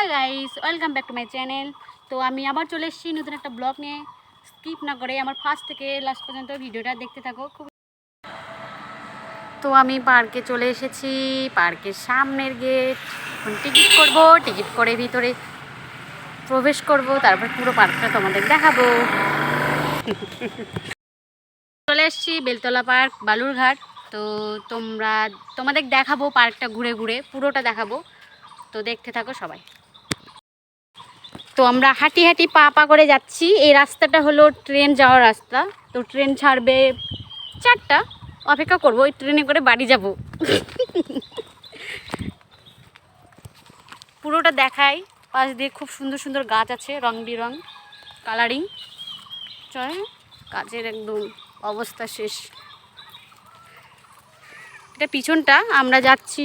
Hi guys welcome back to my channel তো আমি আবার চলে এসেছি নতুন একটা ব্লগ নিয়ে। স্কিপ না করে আমার ফার্স্ট থেকে লাস্ট পর্যন্ত ভিডিওটা দেখতে থাকো। খুব তো আমি পার্কে চলে এসেছি। পার্কের সামনের গেট এখন টিকিট করব টিকিট করে ভিতরে প্রবেশ করব, তারপর পুরো পার্কটা তোমাদের দেখাবো। চলে এসেছি বেলতলা পার্ক বালুরঘাট। তো তোমরা, তোমাদের দেখাবো পার্কটা ঘুরে ঘুরে, পুরোটা দেখাবো। তো দেখতে থাকো সবাই। তো আমরা হাঁটি হাঁটি পা পা করে যাচ্ছি। এই রাস্তাটা হলো ট্রেন যাওয়ার রাস্তা। তো ট্রেন ছাড়বে চারটা। অপেক্ষা করব, ওই ট্রেনে করে বাড়ি যাব। পুরোটা দেখাই। পাশ দিয়ে খুব সুন্দর সুন্দর গাছ আছে, রং বিরং কালারিং চয় গাছের একদম অবস্থা শেষ। এটা পিছনটা, আমরা যাচ্ছি।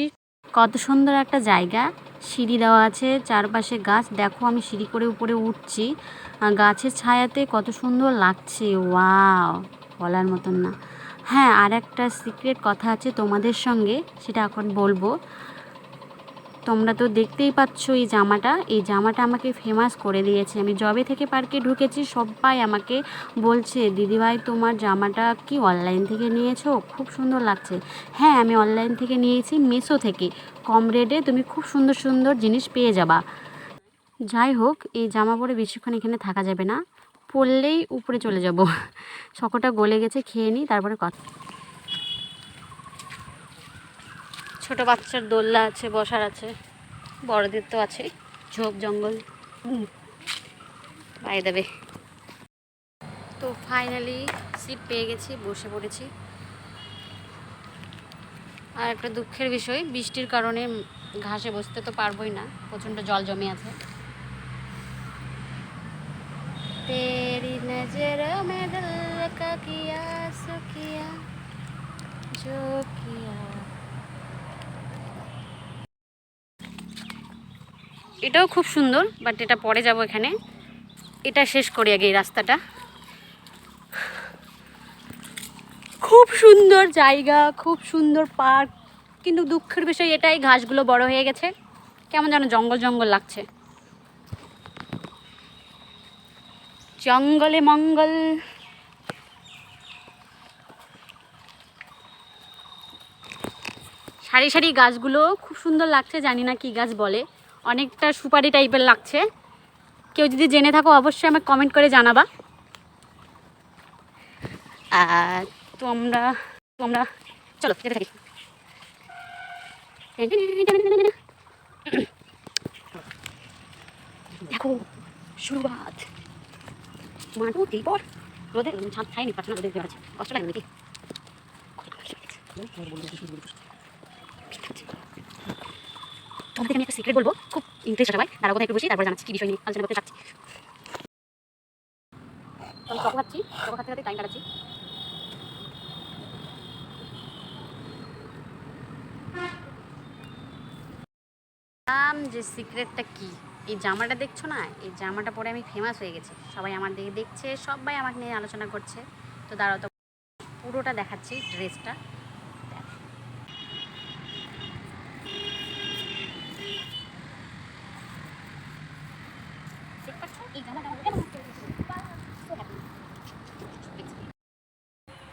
কত সুন্দর একটা জায়গা। সিঁড়ি দেওয়া আছে, চারপাশে গাছ। দেখো আমি সিঁড়ি করে উপরে উঠছি। গাছের ছায়াতে কত সুন্দর লাগছে। ওয়াও, বলার মতন না। হ্যাঁ আর একটা সিক্রেট কথা আছে তোমাদের সঙ্গে, সেটা এখন বলব। তোমরা তো দেখতেই পাচ্ছ এই জামাটা। এই জামাটা আমাকে ফেমাস করে দিয়েছে। আমি জবে থেকে পার্কে ঢুকেছি, সবাই আমাকে বলছে, দিদিভাই, তোমার জামাটা কি অনলাইন থেকে নিয়েছো? খুব সুন্দর লাগছে। হ্যাঁ আমি অনলাইন থেকে নিয়েছি মেসো থেকে। কম রেটে তুমি খুব সুন্দর সুন্দর জিনিস পেয়ে যাবা। যাই হোক, এই জামা পরে বেশিক্ষণ এখানে থাকা যাবে না। পরলেই উপরে চলে যাব। সকটা গলে গেছে, খেয়ে নিই তারপরে কথা ছোট বাচ্চার দোলনা আছে বসার আছে বড়দের তো আছে ঝোপ জঙ্গল পায়ে দেবে তো ফাইনালি সিট পেয়ে গেছি বসে পড়েছি আর একটা দুঃখের বিষয় বৃষ্টির কারণে ঘাসে বসতে তো পারবোই না প্রচণ্ড জল জমে আছে तेरी नजरों में दिल का किया सो किया जो किया এটাও খুব সুন্দর বাট এটা পরে যাব এখানে। এটা শেষ করি আগে এই রাস্তাটা। খুব সুন্দর জায়গা, খুব সুন্দর পার্ক, কিন্তু দুঃখের বিষয় এটাই, ঘাসগুলো বড় হয়ে গেছে। কেমন যেন জঙ্গল জঙ্গল লাগছে। জঙ্গলে মঙ্গল। সারি সারি গাছগুলো খুব সুন্দর লাগছে, জানি না কি গাছ বলে। অনেকটা সুপারি টাইপের লাগছে। কেউ যদি জেনে থাকো, অবশ্যই আমাকে কমেন্ট করে জানাবা। তোমরা তোমরা, চলো থাকি। দেখো শুরুয়াত মাঠও পর রোদে ছাদ খাইনি পাচ্ছে না রোদে দেওয়া আছে। কষ্ট লাগে নাকি? তোমাদেরকে আমি একটা সিক্রেট বলব? খুব ইন্টারেস্ট সবাই তারা কোথায় একটু বসি, তারপর জানাচ্ছি, কি বিষয় নিয়ে আলোচনা করতে চাচ্ছি। আমি টাইম কাটাচ্ছি। যে সিক্রেটটা কি? এই জামাটা দেখছ না? এই জামাটা পরে আমি ফেমাস হয়ে গেছি। সবাই আমার দিকে দেখছে, সবাই আমাকে নিয়ে আলোচনা করছে। তো দাঁড়াও, তো পুরোটা দেখাচ্ছি ড্রেসটা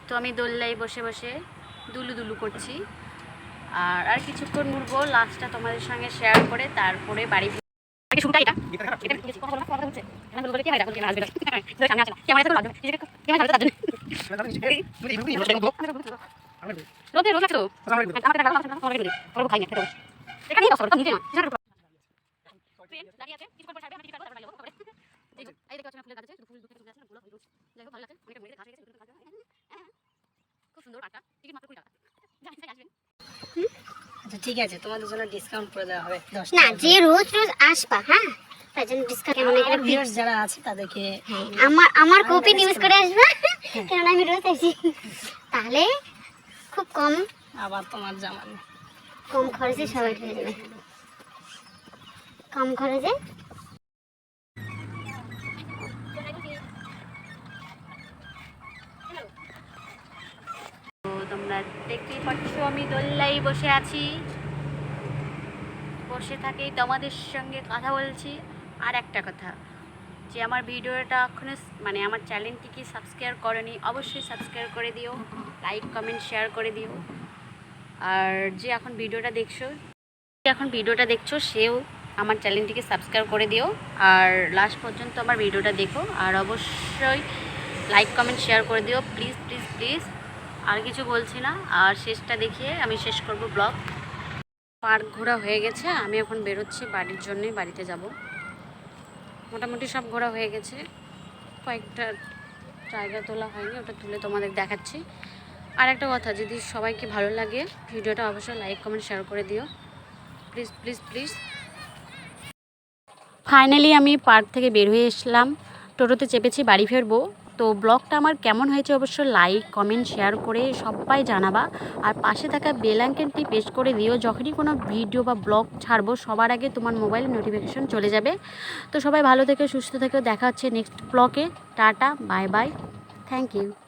তো আমি দোল্লাই বসে বসে দুলু দুলু করছি। আর আর কিছুক্ষণ ঘুরবো লাস্টটা তোমাদের সঙ্গে শেয়ার করে তারপরে বাড়ি হয়। এই যে, আছে। এই দেখতে ফুলের গাছ ফুল দুটো ফুল আছে, গোলাপ, হলুদ। যাই হোক, ভালো লাগছে। অনেকটা মেরে ঘাস হয়ে গেছে, দুটো ঘাস হয়ে গেছে। হ্যাঁ, খুব সুন্দর পার্কটা। টিকিট মাত্র কুড়ি টাকা। জানি আসবেন। আচ্ছা ঠিক আছে তোমাদের জন্য ডিসকাউন্ট করে দেওয়া হবে না যে রোজ রোজ আসবা হ্যাঁ তার জন্য ডিসকাউন্ট কেমন এখানে ভিউয়ার্স যারা আছে তাদেরকে হ্যাঁ, আমার আমার কপি নিউজ করে আসবা কারণ আমি রোজ আসি তাহলে খুব কম আবার তোমার কম খরচে সবাই হয়ে যাবে কম খরচে তোমরা দেখতেই পাচ্ছ আমি দোল্লাই বসে আছি। বসে থাকেই তোমাদের সঙ্গে কথা বলছি। আর একটা কথা, যে আমার ভিডিওটা এখনও মানে আমার চ্যানেলটিকে সাবস্ক্রাইব করনি, অবশ্যই সাবস্ক্রাইব করে দিও, লাইক, কমেন্ট, শেয়ার করে দিও। আর যে এখন ভিডিওটা দেখছ, যে এখন ভিডিওটা দেখছ, সেও আমার চ্যানেলটিকে সাবস্ক্রাইব করে দিও। আর লাস্ট পর্যন্ত আমার ভিডিওটা দেখো, আর অবশ্যই লাইক, কমেন্ট, শেয়ার করে দিও। Please please please. আর কিছু বলছি না। আর শেষটা দেখিয়ে আমি শেষ করব ব্লগ। পার্ক ঘোরা হয়ে গেছে, আমি এখন বেরোচ্ছি বাড়ির জন্যে বাড়িতে যাব। মোটামুটি সব ঘোরা হয়ে গেছে। কয়েকটা জায়গা তোলা হয়নি, ওটা তুলে তোমাদের দেখাচ্ছি। আর একটা কথা, যদি সবাইকে ভালো লাগে, ভিডিওটা অবশ্যই লাইক কমেন্ট শেয়ার করে দিও। প্লিজ প্লিজ প্লিজ ফাইনালি আমি পার্ক থেকে বের হয়ে এসলাম। টোটোতে চেপেছি বাড়ি ফিরবো। তো ব্লগটা আমার কেমন হয়েছে অবশ্য লাইক কমেন্ট শেয়ার করে সবাই জানাবা। আর পাশে থাকা বেলাঙ্কেনটি আইকনটি করে দিও, যখনই কোনো ভিডিও বা ব্লগ ছাড়বো, সবার আগে তোমার মোবাইলে নোটিফিকেশন চলে যাবে। তো সবাই ভালো থেকে, সুস্থ থেকে, দেখা হচ্ছে নেক্সট ব্লকে tata bye bye thank you